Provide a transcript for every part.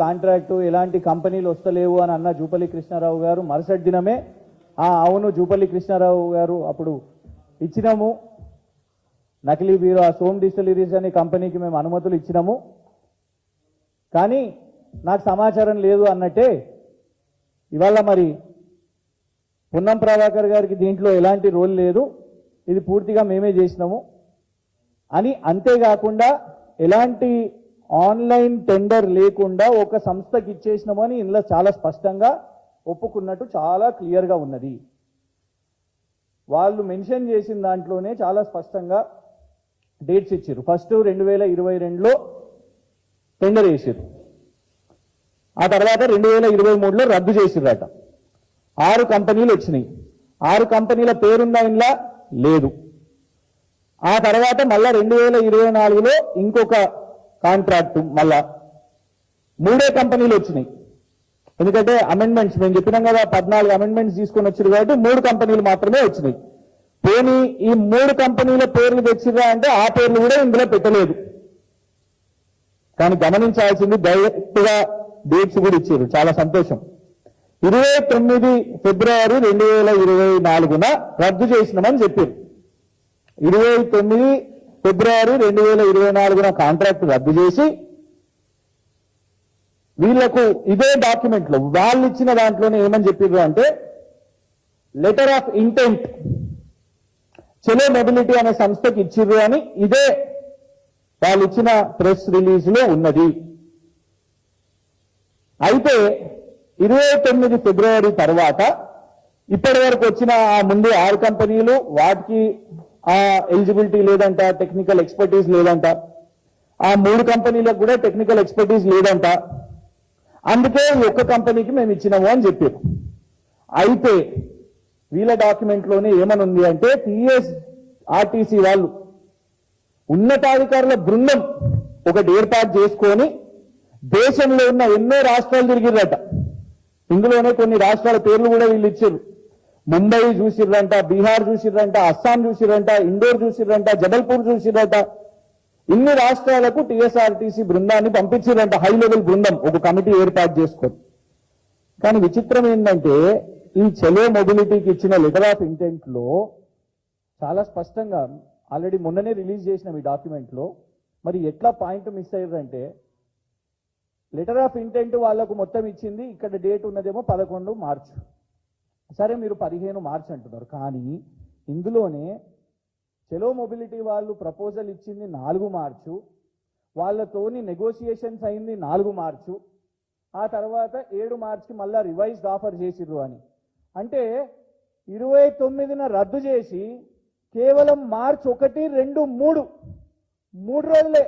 Contract ఎలాంటి కంపెనీలు వస్తలేవు అని అన్న జూపల్లి కృష్ణారావు గారు మరుసటి దినమే ఆ అవును జూపల్లి కృష్ణారావు గారు అప్పుడు ఇచ్చినాము. నకిలీ బీరో ఆ సోమ్ డిస్టిలరీస్ అనే కంపెనీకి మేము అనుమతులు ఇచ్చినాము. కానీ నాకు సమాచారం లేదు అన్నట్టే ఇవాళ మరి పున్నం ప్రభాకర్ గారికి దీంట్లో ఎలాంటి రోల్ లేదు. ఇది పూర్తిగా మేమే చేసినాము. అని అంతేకాకుండా ఎలాంటి ఆన్లైన్ టెండర్ లేకుండా ఒక సంస్థకి ఇచ్చేసినామని ఇందులో చాలా స్పష్టంగా ఒప్పుకున్నట్టు చాలా క్లియర్గా ఉన్నది. వాళ్ళు మెన్షన్ చేసిన దాంట్లోనే చాలా స్పష్టంగా డేట్స్ ఇచ్చారు. ఫస్ట్ రెండు వేల ఇరవై రెండులో టెండర్ వేసారు ఆ తర్వాత రెండు వేల ఇరవై మూడులో రద్దు చేసిరట ఆరు కంపెనీలు వచ్చినాయి. ఆరు కంపెనీల పేరున్న ఇంట్లో లేదు. ఆ తర్వాత మళ్ళా రెండు వేల ఇరవై నాలుగులో ఇంకొక కాంట్రాక్టు మళ్ళా మూడే కంపెనీలు వచ్చినాయి. ఎందుకంటే అమెండ్మెంట్స్ మేము చెప్పినాం కదా పద్నాలుగు అమెండ్మెంట్స్ తీసుకొని వచ్చారు కాబట్టి మూడు కంపెనీలు మాత్రమే వచ్చినాయి. పోనీ ఈ మూడు కంపెనీల పేర్లు తెచ్చిరా అంటే ఆ పేర్లు కూడా ఇందులో పెట్టలేదు. కానీ గమనించాల్సింది డైరెక్ట్గా డేట్స్ కూడా ఇచ్చారు. చాలా సంతోషం. ఇరవై తొమ్మిది ఫిబ్రవరి రెండు వేల ఇరవై నాలుగున రద్దు చేసినామని చెప్పారు. ఇరవై తొమ్మిది ఫిబ్రవరి రెండు వేల ఇరవై నాలుగున కాంట్రాక్ట్ రద్దు చేసి వీళ్ళకు ఇదే డాక్యుమెంట్లో వాళ్ళు ఇచ్చిన దాంట్లోనే ఏమని చెప్పారు అంటే letter of intent Chalo mobility అనే సంస్థకి ఇచ్చిర్రు అని ఇదే వాళ్ళు ఇచ్చిన ప్రెస్ రిలీజ్లో ఉన్నది. అయితే ఇరవై తొమ్మిది ఫిబ్రవరి తర్వాత ఇప్పటి వరకు వచ్చిన ఆ ముందు ఆరు కంపెనీలు వాటికి ఆ ఎలిజిబిలిటీ లేదంట టెక్నికల్ ఎక్స్పర్టీస్ లేదంట. ఆ మూడు కంపెనీలకు కూడా టెక్నికల్ ఎక్స్పర్టీస్ లేదంట. అందుకే ఈ ఒక్క కంపెనీకి మేము ఇచ్చినాము అని చెప్పారు. అయితే వీళ్ళ డాక్యుమెంట్లోనే ఏమని ఏమనుంది అంటే టీఎస్ ఆర్టీసీ వాళ్ళు ఉన్నతాధికారుల బృందం ఒకటి ఏర్పాటు చేసుకొని దేశంలో ఉన్న ఎన్నో రాష్ట్రాలు తిరిగిర్రట. ఇందులోనే కొన్ని రాష్ట్రాల పేర్లు కూడా వీళ్ళు ఇచ్చారు. ముంబై చూసిర్రంట బీహార్ చూసిర్రంట అస్సాం చూసిర్రంట ఇండోర్ చూసిర్రంట జబల్పూర్ చూసిర్రంట. ఇన్ని రాష్ట్రాలకు టీఎస్ఆర్టీసీ బృందాన్ని పంపించిరంట హై లెవెల్ బృందం ఒక కమిటీ ఏర్పాటు చేసుకొని. కానీ విచిత్రం ఏంటంటే ఈ చెలో మొబిలిటీకి ఇచ్చిన లెటర్ ఆఫ్ ఇంటెంట్లో చాలా స్పష్టంగా ఆల్రెడీ మొన్ననే రిలీజ్ చేసిన ఈ డాక్యుమెంట్లో మరి ఎట్లా పాయింట్ మిస్ అయ్యారంటే లెటర్ ఆఫ్ ఇంటెంట్ వాళ్ళకు మొత్తం ఇచ్చింది ఇక్కడ డేట్ ఉన్నదేమో పదకొండు మార్చ్. సరే మీరు పదిహేను మార్చ్ అంటున్నారు. కానీ ఇందులోనే చెలో మొబిలిటీ వాళ్ళు ప్రపోజల్ ఇచ్చింది నాలుగు మార్చు వాళ్ళతోని నెగోషియేషన్స్ అయింది నాలుగు మార్చు ఆ తర్వాత ఏడు మార్చికి మళ్ళా రివైజ్డ్ ఆఫర్ చేసిర్రు అని. అంటే ఇరవై తొమ్మిదిన రద్దు చేసి కేవలం మార్చ్ ఒకటి రెండు మూడు మూడు రోజులే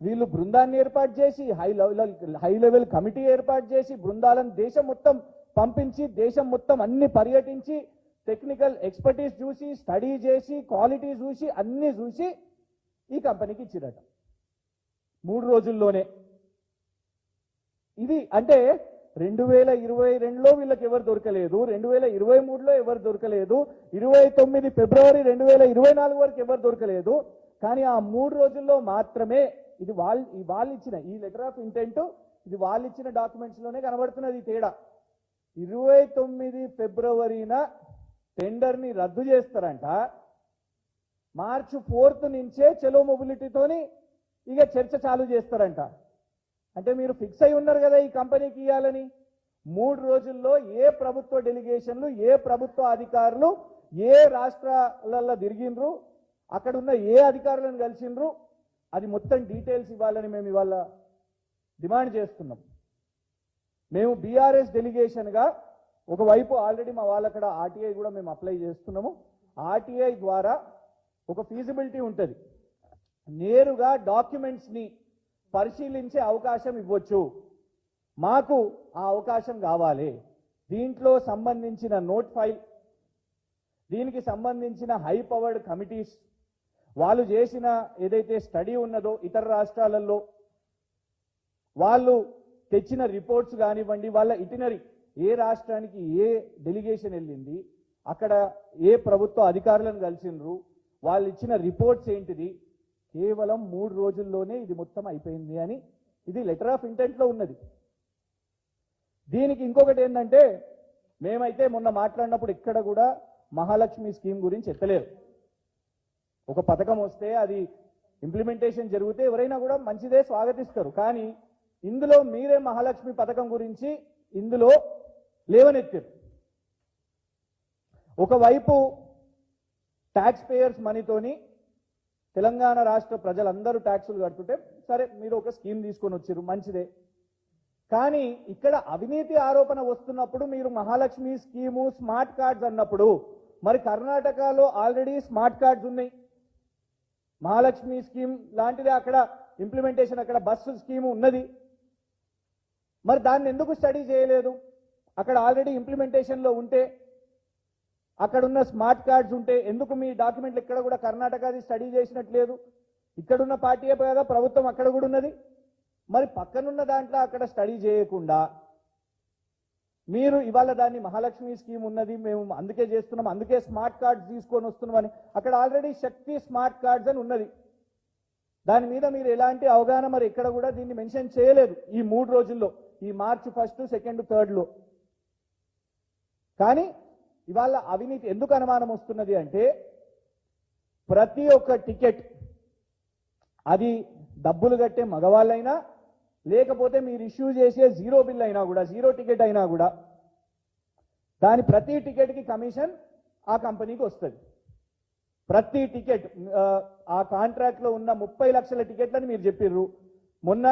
వీళ్ళు బృందాన్ని ఏర్పాటు చేసి high level high level committee ఏర్పాటు చేసి బృందాలను దేశం మొత్తం పంపించి దేశం మొత్తం అన్ని పర్యటించి టెక్నికల్ ఎక్స్పర్టీస్ చూసి స్టడీ చేసి క్వాలిటీ చూసి అన్ని చూసి ఈ కంపెనీకి ఇచ్చిరట. మూడు రోజుల్లోనే. ఇది అంటే రెండు వేల ఇరవై రెండులో వీళ్ళకి ఎవరు దొరకలేదు రెండు వేల ఇరవై మూడులో ఎవరు దొరకలేదు ఇరవై తొమ్మిది ఫిబ్రవరి రెండు వేల ఇరవై నాలుగు వరకు ఎవరు దొరకలేదు. కానీ ఆ మూడు రోజుల్లో మాత్రమే ఇది వాళ్ళు వాళ్ళు ఇచ్చిన ఈ లెటర్ ఆఫ్ ఇంటెంట్ ఇది వాళ్ళు ఇచ్చిన డాక్యుమెంట్స్లోనే కనబడుతున్నది తేడా. ఇరవై తొమ్మిది ఫిబ్రవరిన టెండర్ని రద్దు చేస్తారంట. మార్చి ఫోర్త్ నుంచే చెలో మొబిలిటీతోని ఇక చర్చ చాలు చేస్తారంట. అంటే మీరు ఫిక్స్ అయి ఉన్నారు కదా ఈ కంపెనీకి ఇవ్వాలని మూడు రోజుల్లో ఏ ప్రభుత్వ డెలిగేషన్లు ఏ ప్రభుత్వ అధికారులు ఏ రాష్ట్రాలలో తిరిగిండ్రు అక్కడ ఉన్న ఏ అధికారులను కలిసిండ్రు అది మొత్తం డీటెయిల్స్ ఇవ్వాలని మేము ఇవాళ డిమాండ్ చేస్తున్నాం. మేము బీఆర్ఎస్ డెలిగేషన్గా ఒకవైపు ఆల్రెడీ మా వాళ్ళక్కడ ఆర్టీఐ కూడా మేము అప్లై చేస్తున్నాము. ఆర్టీఐ ద్వారా ఒక ఫీజిబిలిటీ ఉంటుంది. నేరుగా డాక్యుమెంట్స్ని పరిశీలించే అవకాశం ఇవ్వచ్చు. మాకు ఆ అవకాశం కావాలి. దీంట్లో సంబంధించిన నోట్ ఫైల్ దీనికి సంబంధించిన హై పవర్డ్ కమిటీస్ వాళ్ళు చేసిన ఏదైతే స్టడీ ఉన్నదో ఇతర రాష్ట్రాలలో వాళ్ళు తెచ్చిన రిపోర్ట్స్ కానివ్వండి వాళ్ళ ఇటినరీ ఏ రాష్ట్రానికి ఏ డెలిగేషన్ వెళ్ళింది అక్కడ ఏ ప్రభుత్వ అధికారులను కలిసిండ్రు వాళ్ళు ఇచ్చిన రిపోర్ట్స్ ఏంటిది కేవలం మూడు రోజుల్లోనే ఇది మొత్తం అయిపోయింది అని ఇది లెటర్ ఆఫ్ ఇంటెంట్లో ఉన్నది. దీనికి ఇంకొకటి ఏంటంటే మేమైతే మొన్న మాట్లాడినప్పుడు ఇక్కడ కూడా మహాలక్ష్మి స్కీమ్ గురించి ఎత్తలేరు ఒక పథకం వస్తే అది ఇంప్లిమెంటేషన్ జరిగితే ఎవరైనా కూడా మంచిదే స్వాగతిస్తారు. కానీ ఇందులో మీరే మహాలక్ష్మి పథకం గురించి ఇందులో లేవనెత్తారు. ఒకవైపు ట్యాక్స్ పేయర్స్ మనీతోని తెలంగాణ రాష్ట్ర ప్రజలందరూ ట్యాక్సులు కడుతుంటే సరే మీరు ఒక స్కీమ్ తీసుకొని వచ్చారు మంచిదే. కానీ ఇక్కడ అవినీతి ఆరోపణ వస్తున్నప్పుడు మీరు మహాలక్ష్మి స్కీము స్మార్ట్ కార్డ్స్ అన్నప్పుడు మరి కర్ణాటకలో ఆల్రెడీ స్మార్ట్ కార్డ్స్ ఉన్నాయి. మహాలక్ష్మి స్కీమ్ లాంటిది అక్కడ ఇంప్లిమెంటేషన్ అక్కడ బస్సు స్కీము ఉన్నది. మరి దాన్ని ఎందుకు స్టడీ చేయలేదు? అక్కడ ఆల్రెడీ ఇంప్లిమెంటేషన్లో ఉంటే అక్కడ ఉన్న స్మార్ట్ కార్డ్స్ ఉంటే ఎందుకు మీ డాక్యుమెంట్లు ఇక్కడ కూడా కర్ణాటకది స్టడీ చేసినట్లేదు? ఇక్కడున్న పార్టీయే కదా ప్రభుత్వం అక్కడ కూడా ఉన్నది. మరి పక్కనున్న దాంట్లో అక్కడ స్టడీ చేయకుండా మీరు ఇవాళ దాన్ని మహాలక్ష్మి స్కీమ్ ఉన్నది మేము అందుకే చేస్తున్నాం అందుకే స్మార్ట్ కార్డ్స్ తీసుకొని వస్తున్నామని. అక్కడ ఆల్రెడీ శక్తి స్మార్ట్ కార్డ్స్ అని ఉన్నది. దాని మీద మీరు ఎలాంటి అవగాహన మరి ఎక్కడ కూడా దీన్ని మెన్షన్ చేయలేదు ఈ మూడు రోజుల్లో. ఈ మార్చి ఫస్ట్ సెకండ్ థర్డ్లో. కానీ ఇవాళ అవినీతి ఎందుకు అనుమానం వస్తున్నది అంటే ప్రతి ఒక్క టికెట్ అది డబ్బులు కట్టే మగవాళ్ళైనా లేకపోతే మీరు ఇష్యూ చేసే జీరో బిల్ అయినా కూడా జీరో టికెట్ అయినా కూడా దాని ప్రతి టికెట్కి కమిషన్ ఆ కంపెనీకి వస్తుంది. ప్రతి టికెట్ ఆ, కాంట్రాక్ట్లో ఉన్న ముప్పై లక్షల టికెట్లని మీరు చెప్పిర్రు. మొన్న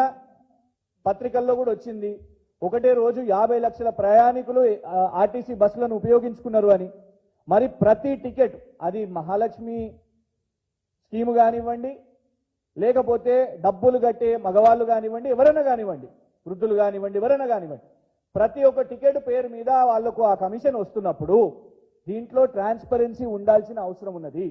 పత్రికల్లో కూడా వచ్చింది. ఒకటే రోజు యాభై లక్షల ప్రయాణికులు ఆర్టీసీ బస్సులను ఉపయోగించుకున్నారు అని. మరి ప్రతి టికెట్ అది మహాలక్ష్మి స్కీమ్ కానివ్వండి లేకపోతే డబ్బులు కట్టే మగవాళ్ళు కానివ్వండి ఎవరైనా కానివ్వండి వృద్ధులు కానివ్వండి ఎవరైనా కానివ్వండి ప్రతి ఒక్క టికెట్ పేరు మీద వాళ్ళకు ఆ కమిషన్ వస్తున్నప్పుడు దీంట్లో ట్రాన్స్పరెన్సీ ఉండాల్సిన అవసరం ఉన్నది.